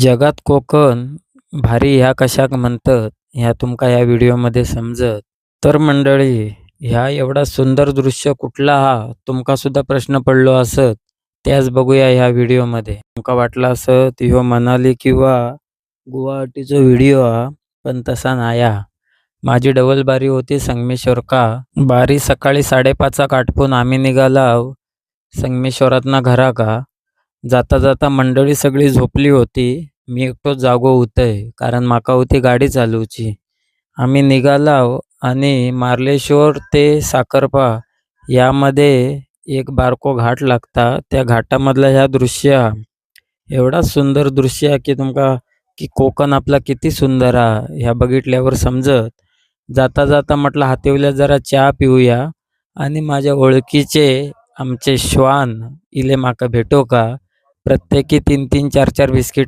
जगात कोकण भारी ह्या कशाक म्हणतात ह्या तुमका या व्हिडिओमध्ये समजत. तर मंडळी ह्या एवढा सुंदर दृश्य कुठला हा? तुमका सुद्धा प्रश्न पडलो असत. त्याच बघूया ह्या व्हिडिओमध्ये. तुमका वाटला असत ह्यो मनाली किंवा गुवाहाटीचो व्हिडिओ हा पण तसा नाया. माझी डबल बारी होती संगमेश्वर का? बारी सकाळी साडेपाचाक आटपून आम्ही निघाला संगमेश्वरातना घरा का? जाता जाता मंडळी सगळी झोपली होती. मी एकटो जागो होतय कारण माका होती गाडी चालवची. आम्ही निघालाव आणि मार्लेश्वर ते साखरपा यामध्ये एक बारको घाट लागता. त्या घाटामधला ह्या दृश्य एवढा सुंदर दृश्य की तुमका की कोकण आपला किती सुंदर हा ह्या बघितल्यावर समजत. जाता जाता म्हटलं हातेवल्या जरा चहा पिऊया. आणि माझ्या ओळखीचे आमचे श्वान इले माका भेटो का? प्रत्येकी तीन तीन चार चार बिस्किट